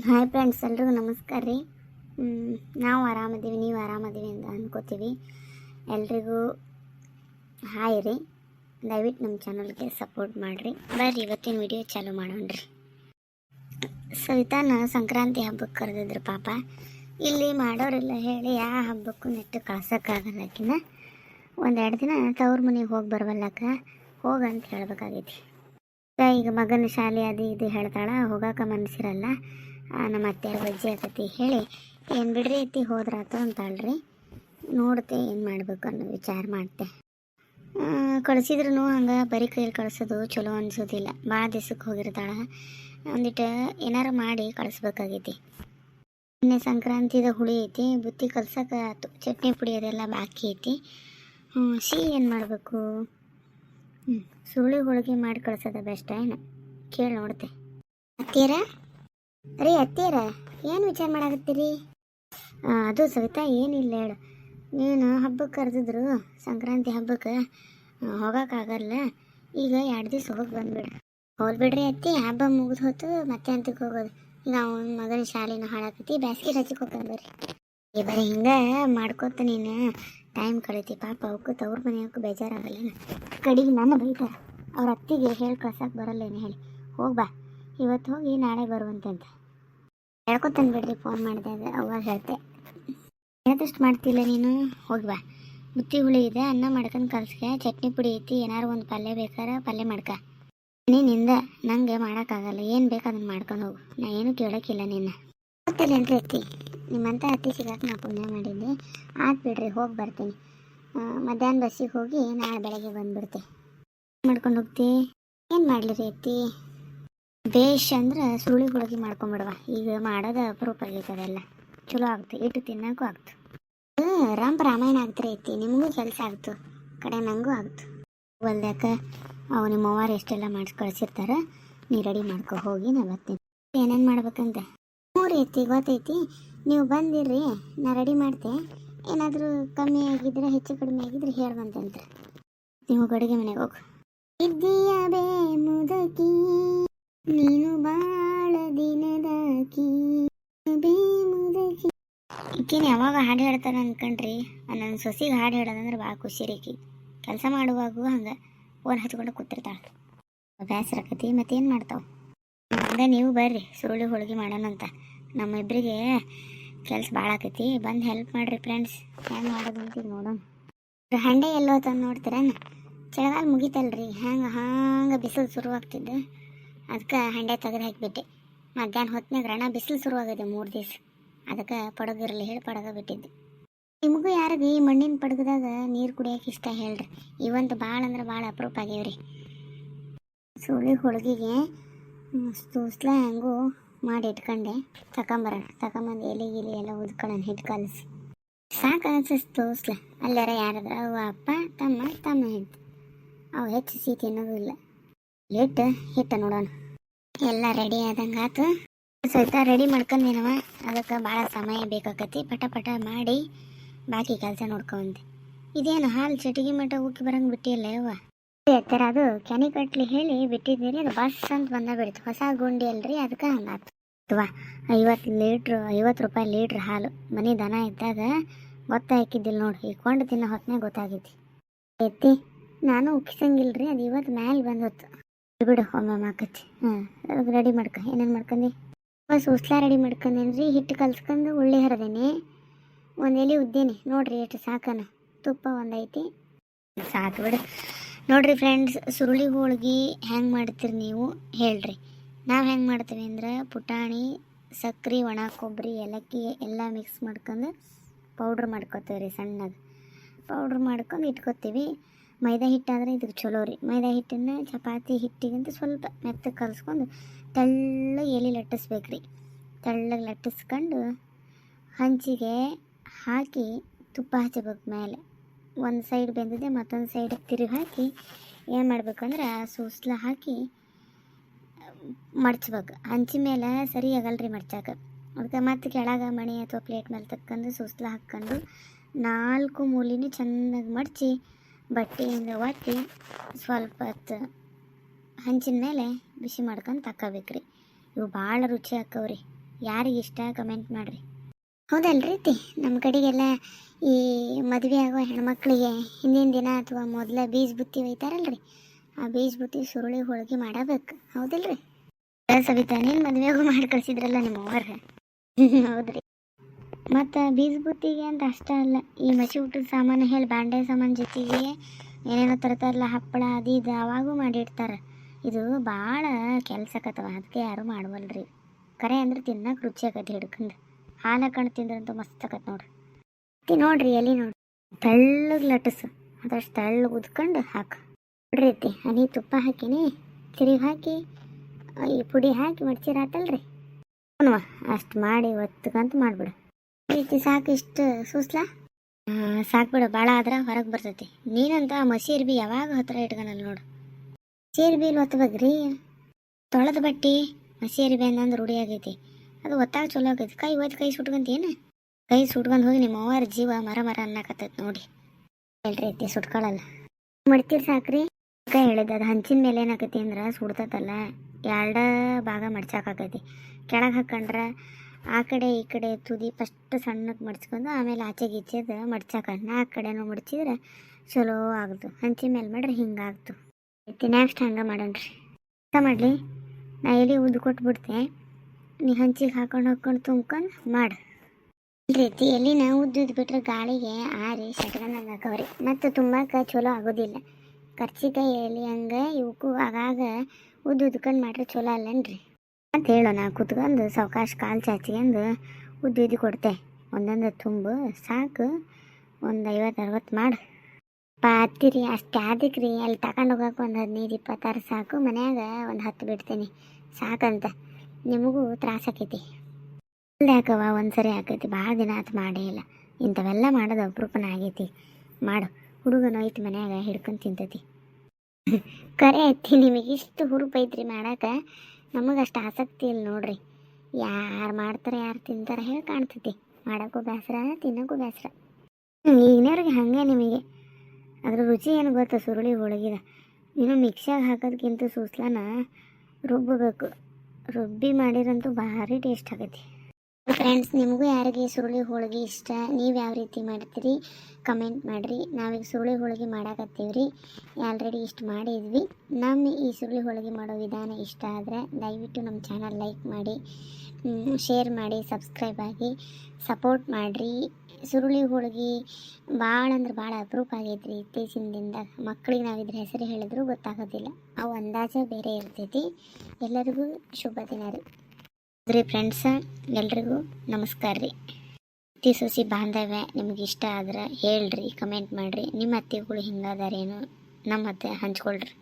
Hi friends ಎಲ್ರಿಗೂ ನಮಸ್ಕಾರ ರೀ. ನಾವು ಆರಾಮದೀವಿ, ನೀವು ಆರಾಮದೀವಿ ಅಂತ ಅಂದ್ಕೋತೀವಿ ಎಲ್ರಿಗೂ ಹಾಯ್ ರೀ. ದಯವಿಟ್ಟು ನಮ್ಮ ಚಾನಲ್ಗೆ ಸಪೋರ್ಟ್ ಮಾಡಿರಿ. ಬರ್ರಿ, ಇವತ್ತಿನ ವಿಡಿಯೋ ಚಾಲೂ ಮಾಡೋಣ ರೀ. ಸವಿತಾನ ಸಂಕ್ರಾಂತಿ ಹಬ್ಬಕ್ಕೆ ಕರೆದಿದ್ರು ಪಾಪ. ಇಲ್ಲಿ ಮಾಡೋರೆಲ್ಲ ಹೇಳಿ ಯಾವ ಹಬ್ಬಕ್ಕೂ ನೆಟ್ಟು ಕಳ್ಸೋಕ್ಕಾಗಲ್ಲ ಆಕಿನ. ಒಂದೆರಡು ದಿನ ತವ್ರ ಮನೆಗೆ ಹೋಗಿ ಬರವಲ್ಲಕ್ಕ ಹೋಗಂತ ಹೇಳ್ಬೇಕಾಗೈತಿ. ಈಗ ಮಗನ ಶಾಲೆ ಅದು ಇದು ಹೇಳ್ತಾಳ, ಹೋಗಾಕ ಮನಸ್ಸಿರಲ್ಲ ನಮ್ಮ ಅತ್ತೆಯರ ಬಜ್ಜಿ ಆಗತಿ ಹೇಳಿ, ಏನು ಬಿಡ್ರಿ ಐತಿ ಹೋದ್ರಾತು ಅಂತಾಳ್ರಿ. ನೋಡ್ತೆ ಏನು ಮಾಡ್ಬೇಕು ಅನ್ನೋ ವಿಚಾರ ಮಾಡ್ತೆ. ಕಳಿಸಿದ್ರು ಹಂಗೆ ಬರೀ ಕೈಯಲ್ಲಿ ಕಳಿಸೋದು ಚಲೋ ಅನ್ಸೋದಿಲ್ಲ. ಭಾಳ ದಿವ್ಸಕ್ಕೆ ಹೋಗಿರ್ತಾಳೆ. ಒಂದಿಟ್ಟು ಏನಾರು ಮಾಡಿ ಕಳಿಸ್ಬೇಕಾಗೈತಿ. ನಿನ್ನೆ ಸಂಕ್ರಾಂತಿದ ಹುಳಿ ಐತಿ, ಬುತ್ತಿ ಆತು. ಚಟ್ನಿ ಪುಡಿ ಅದೆಲ್ಲ ಬಾಕಿ ಐತಿ. ಸಿಹಿ ಏನು ಮಾಡಬೇಕು? ಹ್ಞೂ ಸುರುಳಿ ಹೋಳಿಗೆ ಮಾಡಿ ಕಳ್ಸೋದ ಬೆಸ್ಟ್ ಏನು? ಕೇಳಿ ನೋಡ್ತೆ. ಅತ್ತೀರ ರೀ ಅತ್ತೀರ ಏನು ವಿಚಾರ ಮಾಡಾಕತ್ತೀರಿ? ಅದು ಸವಿತಾ, ಏನಿಲ್ಲ ಹೇಳು. ನೀನು ಹಬ್ಬಕ್ಕೆ ಕರೆದಿದ್ರು, ಸಂಕ್ರಾಂತಿ ಹಬ್ಬಕ್ಕೆ ಹೋಗೋಕ್ಕಾಗಲ್ಲ ಈಗ ಎರಡು ದಿವಸ ಹೋಗಿ ಬಂದ್ಬಿಡು. ಹೋಲ್ ಬಿಡ್ರಿ ಅತ್ತಿ, ಹಬ್ಬ ಮುಗಿದು ಹೋತು ಮತ್ತೆ ಅಂತಕ್ಕೆ ಹೋಗೋದು. ಈಗ ಅವನ ಮಗನ ಶಾಲೆನ ಹಾಳಾಕತಿ ಬ್ಯಾಸ್ಗೆ ರಜಕ್ಕೆ ಹೋಗ್ಬಂದ್ರಿ ಈ ಬರೀ ಹಿಂಗೆ ಮಾಡ್ಕೋತ ನೀನು. ಟೈಮ್ ಕಳೀತಿ, ಪಾಪ ಅವಕ್ಕೂ ತವ್ರ ಮನೆಯವಕ್ಕೂ ಬೇಜಾರಾಗಲ್ಲ ಕಡೆಗೆ ನನ್ನ ಬೈತಾರೆ. ಅವ್ರ ಅತ್ತಿಗೆ ಹೇಳಿ ಕಳ್ಸಕ್ಕೆ ಬರಲ್ಲೇನು ಹೇಳಿ. ಹೋಗಿ ಬಾ. ಇವತ್ತು ಹೋಗಿ ನಾಳೆ ಬರುವಂತೆ ಅಂತ ಹೇಳ್ಕೊತಾನೆ ಫೋನ್ ಅಂದ್ರೆ ಅವಾಗ ಹೇಳ್ತೆ. ಏನಾದಷ್ಟು ಮಾಡ್ತಿಲ್ಲ ನೀನು? ಹೋಗಿ ಬಾ. ಬುತ್ತಿ ಹುಳಿ ಇದೆ, ಅನ್ನ ಮಾಡ್ಕೊಂಡು ಕಲ್ಸ್ಕೆ ಚಟ್ನಿ ಪುಡಿ ಐತಿ, ಏನಾರು ಒಂದು ಪಲ್ಯ ಬೇಕಾರೆ ಪಲ್ಯ ಮಾಡ್ಕ. ನೀನಿಂದ ನಂಗೆ ಮಾಡೋಕ್ಕಾಗಲ್ಲ. ಏನು ಬೇಕು ಅದನ್ನು ಮಾಡ್ಕೊಂಡು ಹೋಗು. ನಾ ಏನು ಕೇಳೋಕ್ಕಿಲ್ಲ ನಿನ್ನ. ಗೊತ್ತಿಲ್ಲ ಏನ್ರಿ ಅತ್ತಿ ನಿಮ್ಮಂತ ಅತ್ತಿ ಸಿಗಕ್ಕೆ ನಾ ಪುಣ್ಯ ಮಾಡಿದ್ದೆ. ಆಯ್ತು ಬಿಡ್ರಿ, ಹೋಗಿ ಬರ್ತೀನಿ. ಮಧ್ಯಾಹ್ನ ಬಸ್ಸಿಗೆ ಹೋಗಿ ನಾಳೆ ಬೆಳಗ್ಗೆ ಬಂದ್ಬಿಡ್ತೆ. ಮಾಡ್ಕೊಂಡು ಹೋಗ್ತಿ? ಏನು ಮಾಡಲಿ ರೀ ಅತ್ತಿ? ಬೇಷ್ ಅಂದ್ರೆ ಸುರುಳಿ ಹೋಳಿಗೆ ಮಾಡ್ಕೊಂಬಿಡುವ. ಈಗ ಮಾಡೋದ ಅಪರೂಪ ಆಗೈತದೆಲ್ಲ ಚಲೋ ಆಗ್ತು. ಇಟ್ಟು ತಿನ್ನೋಕ್ಕೂ ಆಗ್ತು. ರಾಮ್ ರಾಮಾಯಣ ಆಗ್ತಾರೆ ಐತಿ. ನಿಮಗೂ ಕೆಲಸ ಆಗ್ತು. ಕಡೆ ನಂಗೂ ಆಗ್ತು. ಹೊಲ್ದಾಕ ಅವು ನಿಮ್ಮ ಅವ್ವಾರ ಎಷ್ಟೆಲ್ಲ ಮಾಡಿಸಿ ಕಳ್ಸಿರ್ತಾರ, ನೀ ರೆಡಿ ಮಾಡ್ಕೊ ಹೋಗಿ, ನಾ ಬರ್ತೀನಿ ಏನೇನು ಮಾಡ್ಬೇಕಂತ? ಹ್ಞೂ ರೀ ಐತಿ. ಗೊತ್ತೈತಿ ನೀವು ಬಂದಿರ್ರಿ, ನಾ ರೆಡಿ ಮಾಡ್ತೆ. ಏನಾದರೂ ಕಮ್ಮಿ ಆಗಿದ್ರೆ, ಹೆಚ್ಚು ಕಡಿಮೆ ಆಗಿದ್ರೆ ಹೇಳ್ಬಂತಂತ್ರಿ ನೀವು ಅಡುಗೆ ಮನೆಗೆ ಹೋಗು. ಇದ್ದೀಯ ಬೇ, ಮುದಕಿ? ನೀನು ಬಾಳ ದಿನದಾಕಿ ಬೇ ಮುದಕಿ. ಈಕಿನ ಯಾವಾಗ ಹಾಡು ಹೇಳ್ತಾನೆ ಅನ್ಕಂಡ್ರಿ. ನನ್ನ ಸೊಸಿಗೆ ಹಾಡು ಹೇಳೋದಂದ್ರೆ ಭಾಳ ಖುಷಿ ರೀ ಕೆಲಸ ಮಾಡುವಾಗೂ ಹಂಗೆ ಫೋನ್ ಹಚ್ಕೊಂಡು ಕೂತಿರ್ತಾಳೆ. ಬೇಸರಕತಿ ಮತ್ತೇನು ಮಾಡ್ತಾವೆ? ಹಂಗೆ ನೀವು ಬರ್ರಿ, ಸುರುಳಿ ಹೋಳಿಗೆ ಮಾಡೋಣಂತ ನಮ್ಮಿಬ್ಬರಿಗೆ ಕೆಲಸ ಭಾಳ ಆಕೈತಿ, ಬಂದು ಹೆಲ್ಪ್ ಮಾಡಿರಿ ಫ್ರೆಂಡ್ಸ್ ಹೆಂಗೆ ಮಾಡೋದು ಈಗ ನೋಡೋಣ. ಹಂಡೆ ಎಲ್ಲೋ ತಂದು ನೋಡ್ತೀರೇನು? ಚಳಿಗಾಲ ಮುಗಿತಲ್ರಿ ಹಂಗೆ ಹಂಗೆ ಬಿಸಿಲು ಶುರುವಾಗ್ತಿದ್ದು. ಅದಕ್ಕೆ ಹಂಡೆ ತೆಗೆದು ಹಾಕಿಬಿಟ್ಟೆ. ಮಧ್ಯಾಹ್ನ ಹೊತ್ತಿನಾಗ ರಣ ಬಿಸಿಲು ಶುರುವಾಗಿದೆ ಮೂರು ದಿವಸ. ಅದಕ್ಕೆ ಪಡಗಿರಲಿ ಹೇಳಿ ಪಡಗ ಬಿಟ್ಟಿದ್ದು. ನಿಮಗೂ ಯಾರಿಗೆ ಈ ಮಣ್ಣಿನ ಪಡಗದಾಗ ನೀರು ಕುಡಿಯೋಕೆ ಇಷ್ಟ ಹೇಳ್ರಿ. ಇವಂತೂ ಭಾಳ ಅಂದ್ರೆ ಭಾಳ ಅಪರೂಪ ಆಗ್ಯಾವ್ರಿ. ಸುಳಿ ಹೋಳಿಗೆಗೆ ಸೂಸ್ಲ ಹೆಂಗೂ ಮಾಡಿ ಇಟ್ಕೊಂಡೆ. ತಗೊಂಬರೋಣ ತಗೊಂಬಂದು ಎಲೆ ಗಿಲಿ ಎಲ್ಲ ಉದ್ಕೊಳ್ಳೋಣ ಹಿಟ್ಟು ಕಲಸಿ. ಸಾಕು ಅನ್ಸಿಸ್ ತೋಸ್ಲ ಅಲ್ಲಾರ ಯಾರಾದ್ರೂ ಅವ ಅಪ್ಪ, ತಮ್ಮ ತಮ್ಮ ಹೆಂಡ್ತಿ ಅವು ಹೆಚ್ಚು ಸಿಹಿ ತಿನ್ನೋದು ಇಲ್ಲ. ಹಿಟ್ಟು ಹಿಟ್ಟ ನೋಡೋಣ. ಎಲ್ಲ ರೆಡಿ ಆದಂಗೆ ಆತು. ಸಹಿತ ರೆಡಿ ಮಾಡ್ಕೊಂಡೇನವ ಅದಕ್ಕೆ ಭಾಳ ಸಮಯ ಬೇಕಾಕತಿ. ಪಟ ಪಟ ಮಾಡಿ ಬಾಕಿ ಕೆಲಸ ನೋಡ್ಕೊಂಡೆ. ಇದೇನು ಹಾಲು ಚಟಿಗೆ ಮಠ ಉಕ್ಕಿ ಬರಂಗೆ ಬಿಟ್ಟಿಲ್ಲ ಯವ್ವ. ಎತ್ತರ ಅದು ಕೆನೆ ಕಟ್ಲಿ ಹೇಳಿ ಬಿಟ್ಟಿದ್ದೀರಿ ಅದು ಬಸ್ ಅಂತ ಬಂದ ಬಿಡ್ತು. ಹೊಸ ಗುಂಡಿ ಅಲ್ರಿ, ಅದಕ್ಕೆ ಹಂಗಾತು ಅಥವಾ ಐವತ್ತು ಲೀಟ್ರ್, ಐವತ್ತು ರೂಪಾಯಿ ಲೀಟ್ರ್ ಹಾಲು. ಮನೆ ದನ ಇದ್ದಾಗ ಗೊತ್ತಾಕಿದ್ದಿಲ್ಲ ನೋಡಿ. ಇಕ್ಕೊಂಡು ತಿನ್ನೋ ಹೊತ್ತನೇ ಗೊತ್ತಾಗೈತಿ. ಎತ್ತಿ, ನಾನು ಉಕ್ಕಿಸಂಗಿಲ್ರಿ. ಅದು ಇವತ್ತು ಮ್ಯಾಲೆ ಬಂದೊತ್ತು. ಬಿಡು ಒಮ್ಮೆ ಹಾಕಚ್ಚಿ ಹಾಂ ರೆಡಿ ಮಾಡ್ಕ. ಏನೇನು ಮಾಡ್ಕೊಂಡಿ? ಬಸ್ ಉಸ್ಲಾ ರೆಡಿ ಮಾಡ್ಕೊಂಡೇನ್ರಿ ಹಿಟ್ಟು ಕಲ್ಸ್ಕೊಂಡು ಉಳ್ಳಿ ಹರಿದೇನೆ. ಒಂದು ಎಲೆ ಉದ್ದೇನೆ. ನೋಡ್ರಿ ಎಷ್ಟು ಸಾಕನ. ತುಪ್ಪ ಒಂದೈತಿ. ಸಾಕು ಬಿಡು. ನೋಡ್ರಿ ಫ್ರೆಂಡ್ಸ್ ಸುರುಳಿ ಹೋಳ್ಗೆ ಹೆಂಗೆ ಮಾಡ್ತೀರಿ ನೀವು ಹೇಳ್ರಿ. ನಾವು ಹೆಂಗೆ ಮಾಡ್ತೀವಿ ಅಂದ್ರೆ ಪುಟಾಣಿ ಸಕ್ಕರೆ ಒಣ ಕೊಬ್ಬರಿ ಏಲಕ್ಕಿ ಎಲ್ಲ ಮಿಕ್ಸ್ ಮಾಡ್ಕೊಂಡು ಪೌಡ್ರ್ ಮಾಡ್ಕೋತೀವಿ ರೀ ಸಣ್ಣಗೆ. ಪೌಡ್ರ್ ಮಾಡ್ಕೊಂಡು ಇಟ್ಕೊತೀವಿ. ಮೈದಾ ಹಿಟ್ಟಾದರೆ ಇದಕ್ಕೆ ಚಲೋ ರೀ. ಮೈದಾ ಹಿಟ್ಟನ್ನು ಚಪಾತಿ ಹಿಟ್ಟಿಗಿಂತ ಸ್ವಲ್ಪ ಮೆತ್ತಗೆ ಕಲಿಸ್ಕೊಂಡು ತೆಳ್ಳಗೆ ಎಲೆ ಲಟ್ಟಿಸ್ಬೇಕು ರೀ. ತೆಳ್ಳಗೆ ಲಟ್ಟಿಸ್ಕೊಂಡು ಹಂಚಿಗೆ ಹಾಕಿ ತುಪ್ಪ ಹಚ್ಚಬೇಕು ಮೇಲೆ. ಒಂದು ಸೈಡ್ ಬೆಂದಿದೆ, ಮತ್ತೊಂದು ಸೈಡ್ ತಿರುಗಿ ಹಾಕಿ ಏನು ಮಾಡ್ಬೇಕಂದ್ರೆ ಸೂಸ್ಲ ಹಾಕಿ ಮಡ್ಚ್ಬೇಕು. ಹಂಚಿ ಮೇಲೆ ಸರಿ ರೀ ಮಡ್ಚಾಕ. ಅದಕ್ಕೆ ಮತ್ತೆ ಕೆಳಗೆ ಮಣಿ ಅಥವಾ ಪ್ಲೇಟ್ ಮೇಲೆ ತಕ್ಕಂಡು ಸೂಸ್ಲ ಹಾಕ್ಕೊಂಡು ನಾಲ್ಕು ಮೂಲಿನೂ ಚೆನ್ನಾಗಿ ಮಡಚಿ ಬಟ್ಟೆಯಿಂದ ಒತ್ತಿ ಸ್ವಲ್ಪ ಹೊತ್ತು ಹಂಚಿನ ಮೇಲೆ ಬಿಸಿ ಮಾಡ್ಕೊಂಡು ತಕ್ಕೋಬೇಕ್ರಿ. ಇವು ಭಾಳ ರುಚಿ ಹಾಕವ್ರಿ ಯಾರಿಗೆ ಇಷ್ಟ ಕಮೆಂಟ್ ಮಾಡಿರಿ. ಹೌದಲ್ರಿ ತಿ ನಮ್ಮ ಕಡೆಗೆಲ್ಲ ಈ ಮದುವೆ ಆಗೋ ಹೆಣ್ಮಕ್ಳಿಗೆ ಹಿಂದಿನ ದಿನ ಅಥವಾ ಮೊದಲ ಬೀಜ ಬುತ್ತಿ ಒಯ್ತಾರಲ್ರಿ. ಆ ಬೀಜ ಬುತ್ತಿ ಸುರುಳಿ ಹೋಳಿಗೆ ಮಾಡಬೇಕು. ಹೌದಲ್ರಿ? ಸವಿತಾ, ನೀನು ಮದುವೆಗೂ ಮಾಡಿ ಕಳಿಸಿದ್ರಲ್ಲ ನಿಮ್ಮ ಅವ್ರ ಹೌದ್ರಿ. ಮತ್ತು ಬೀಜ ಬುತ್ತಿಗೆ ಅಂತ ಅಷ್ಟೇ ಅಲ್ಲ. ಈ ಮಸಿ ಊಟದ ಸಾಮಾನು ಹೇಳಿ ಬಾಂಡೆ ಸಾಮಾನು ಜೊತೆಗೆ ಏನೇನೋ ತರ್ತಾರಲ್ಲ ಹಪ್ಪಳ ಅದು ಇದು ಅವಾಗೂ ಮಾಡಿಡ್ತಾರೆ. ಇದು ಭಾಳ ಕೆಲಸ ಆಕತ್ತವ ಅದಕ್ಕೆ ಯಾರೂ ಮಾಡುವಲ್ರಿ. ಕರೆ ಅಂದ್ರೆ ತಿನ್ನಕ್ಕೆ ರುಚಿ ಆಗತ್ತೆ ಹಿಡ್ಕೊಂಡು. ಹಾಲು ಹಾಕೊಂಡು ತಿಂದ್ರಂತೂ ಮಸ್ತ್ ಆಗತ್ತೆ ನೋಡ್ರಿ. ನೋಡ್ರಿ ಎಲ್ಲಿ ನೋಡ್ರಿ. ತಳ್ಳಗೆ ಲಟಸು. ಅದಷ್ಟು ತಳ್ಳು ಉದ್ಕೊಂಡು ಹಾಕು. ನೋಡ್ರಿ ಐತಿ ಹನಿ ತುಪ್ಪ ಹಾಕಿನಿ ತಿರುಗಿ ಹಾಕಿ ಈ ಪುಡಿ ಹಾಕಿ ಮಡ್ಚಿರಾತಲ್ರಿ ಅಷ್ಟು ಮಾಡಿ ಒತ್ತಕಂತ ಮಾಡಿಬಿಡು. ಈ ರೀತಿ ಸಾಕು ಇಷ್ಟು ಸೂಸ್ಲಾ? ಸಾಕ್ಬಿಡು ಭಾಳ ಆದ್ರೆ ಹೊರಗೆ ಬರ್ತೈತಿ. ನೀನಂತ ಮಸೀರ್ ಬಿ ಯಾವಾಗ ಹತ್ರ ಇಟ್ಕೊಳಲ್ಲ ನೋಡು. ಸೀರ್ ಬಿ ಒತ್ತಬೇಕ್ರಿ ತೊಳೆದ ಬಟ್ಟಿ ಮಸೀರ್ ಬಿ ಅಂದ್ರೆ ರೂಢಿ ಆಗೈತಿ. ಅದು ಒತ್ತಾಗ ಚಲೋ ಆಗೈತಿ. ಕೈ ಒಯ್ದು ಕೈ ಸುಟ್ಕೊಂತೇನು ಕೈ ಸುಟ್ಕೊಂಡು ಹೋಗಿ ನಿಮ್ಮ ಅವ್ವಾರ ಜೀವ ಮರ ಮರ ಅನ್ನಕತ್ತೈತಿ ನೋಡಿ. ಹೇಳ್ರಿ ಐತಿ ಸುಟ್ಕೊಳ್ಳಲ್ಲ ಮಡ್ತೀರಿ ಸಾಕ್ರಿ. ಕೈ ಹೇಳಿದ ಅದು ಹಂಚಿನ ಮೇಲೆ ಏನಾಕತಿ ಅಂದ್ರೆ ಸುಡ್ತತಲ್ಲ. ಎರಡ ಭಾಗ ಮಡ್ಚಾಕೈತಿ ಕೆಳಗೆ ಹಾಕೊಂಡ್ರೆ ಆ ಕಡೆ ಈ ಕಡೆ ತುದಿ ಫಸ್ಟ್ ಸಣ್ಣಕ್ಕೆ ಮಡ್ಸ್ಕೊಂಡು ಆಮೇಲೆ ಆಚೆಗೆ ಈಚೆದು ಮಡ್ಚಾಕಂಡು ಆ ಕಡೆನೂ ಮಡ್ಚಿದ್ರೆ ಚಲೋ ಆಗ್ದು. ಹಂಚಿ ಮೇಲೆ ಮಾಡ್ರಿ ಹಿಂಗಾಗ್ತು ಐತಿ ನೆಕ್ಸ್ಟ್ ಹಂಗೆ ಮಾಡೋಣ್ರಿ. ಅಂತ ಮಾಡಲಿ? ನಾ ಎಲ್ಲಿ ಉದ್ದು ಕೊಟ್ಬಿಡ್ತೆ. ನೀ ಹಂಚಿಗೆ ಹಾಕೊಂಡು ಹಾಕೊಂಡು ತುಂಬ್ಕೊಂಡು ಮಾಡು. ರೀತಿ ಎಲ್ಲಿ ನಾ ಉದ್ದುದ್ ಬಿಟ್ರೆ ಗಾಳಿಗೆ ಆರಿ ಸಟ್ಕೊಂಡಂಗೆ ಹಾಕವ್ರಿ ಮತ್ತು ತುಂಬಾಕ ಚಲೋ ಆಗೋದಿಲ್ಲ. ಕರ್ಚಿಕಾಯಿ ಎಲೆ ಹಂಗೆ ಇವಕ್ಕೂ ಆಗಾಗ ಉದ್ದು ಉದ್ಕೊಂಡು ಮಾಡ್ರೆ ಚಲೋ ಅಲ್ಲನ್ರಿ? ಅಂತ ಹೇಳೋ, ನಾ ಕುತ್ಕೊಂಡು ಸಾವಕಾಶ ಕಾಲು ಚಾಚಿಗೆಂದು ಉದ್ದು ಕೊಡ್ತೆ. ಒಂದೊಂದು ತುಂಬು, ಸಾಕು, ಒಂದು ಐವತ್ತು, ಅರವತ್ತು ಮಾಡು. ಪಾತಿರಿ ಅಷ್ಟು ಅದಕ್ಕೆ ರೀ ಅಲ್ಲಿ ತಗೊಂಡು ಹೋಗಕ್ಕೆ ಒಂದು ಹದಿನೈದು, ಇಪ್ಪತ್ತಾರು ಸಾಕು, ಮನ್ಯಾಗ ಒಂದು ಹತ್ತು ಬಿಡ್ತೀನಿ. ಸಾಕಂತ. ನಿಮಗೂ ತ್ರಾಸ ಆಕೈತಿ. ಅಲ್ಲದೆ ಯಾಕವ್ವ ಒಂದು ಸರಿ ಆಕೈತಿ. ಭಾಳ ದಿನ ಆತು, ಮಾಡೇ ಇಲ್ಲ. ಇಂಥವೆಲ್ಲ ಮಾಡೋದು ಅಪರೂಪನ ಆಗೈತಿ. ಮಾಡು. ಹುಡುಗನ ಐತಿ ಮನ್ಯಾಗ ಹಿಡ್ಕೊಂಡು ತಿಂತೈತಿ. ಕರೆ ಐತಿ ನಿಮಗೆ ಇಷ್ಟು ಮಾಡಕ್ಕೆ ಐತ್ರಿ ಮಾಡಾಕ ನಮಗೆ ಅಷ್ಟು ಆಸಕ್ತಿ ಇಲ್ಲ ನೋಡ್ರಿ. ಯಾರು ಮಾಡ್ತಾರೆ, ಯಾರು ತಿಂತಾರೆ ಹೇಳಿ ಕಾಣ್ತೈತಿ. ಮಾಡೋಕ್ಕೂ ಬೇಸರ ತಿನ್ನೋಕ್ಕೂ ಬೇಸರ ಈಗಿನವ್ರಿಗೆ ಹಾಗೆ ನಿಮಗೆ. ಅದ್ರ ರುಚಿ ಏನು ಗೊತ್ತಾ ಸುರುಳಿ ಒಳಗಿದ ಇನ್ನು ಮಿಕ್ಸಿಯಾಗಿ ಹಾಕೋದಕ್ಕಿಂತ ಸೂಸ್ಲಾನ ರುಬ್ಬಬೇಕು. ರುಬ್ಬಿ ಮಾಡಿರಂತೂ ಭಾರಿ ಟೇಸ್ಟ್ ಆಗೈತಿ. ಫ್ರೆಂಡ್ಸ್ ನಿಮಗೂ ಯಾರಿಗೆ ಸುರುಳಿ ಹೋಳಿಗೆ ಇಷ್ಟ? ನೀವು ಯಾವ ರೀತಿ ಮಾಡ್ತೀರಿ? ಕಮೆಂಟ್ ಮಾಡಿರಿ. ನಾವೀಗ ಸುರುಳಿ ಹೋಳಿಗೆ ರೀ ಆಲ್ರೆಡಿ ಇಷ್ಟು ಮಾಡಿದ್ವಿ. ನಮ್ಮ ಈ ಸುರುಳಿ ಹೋಳಿಗೆ ಮಾಡೋ ವಿಧಾನ ಇಷ್ಟ ಆದರೆ ದಯವಿಟ್ಟು ನಮ್ಮ ಚಾನಲ್ ಲೈಕ್ ಮಾಡಿ ಶೇರ್ ಮಾಡಿ ಸಬ್ಸ್ಕ್ರೈಬ್ ಆಗಿ ಸಪೋರ್ಟ್ ಮಾಡಿರಿ. ಸುರುಳಿ ಹೋಳಿಗೆ ಭಾಳ ಅಂದ್ರೆ ಭಾಳ ಅಪರೂಪ ರೀ ಇತ್ತೀಚಿನ ದಿನದಾಗ ಮಕ್ಕಳಿಗೆ ನಾವು ಇದ್ರ ಹೆಸರು ಹೇಳಿದ್ರು ಗೊತ್ತಾಗೋದಿಲ್ಲ. ಅವು ಅಂದಾಜ ಬೇರೆ ಇರ್ತೈತಿ. ಎಲ್ಲರಿಗೂ ಶುಭ ದಿನ ರೀ. ರೀ ಫ್ರೆಂಡ್ಸ ಎಲ್ರಿಗೂ ನಮಸ್ಕಾರ ರೀ. ಅತ್ತಿ ಸೊಸಿ ಬಾಂಧವ್ಯ ನಿಮ್ಗೆ ಇಷ್ಟ ಆದ್ರೆ ಹೇಳ್ರಿ ಕಮೆಂಟ್ ಮಾಡಿರಿ. ನಿಮ್ಮ ಅತ್ತಿಗಳು ಹಿಂಗಾದಾರೇನು? ನಮ್ಮ ಅತ್ತೆ ಹಂಚ್ಕೊಳ್ರಿ.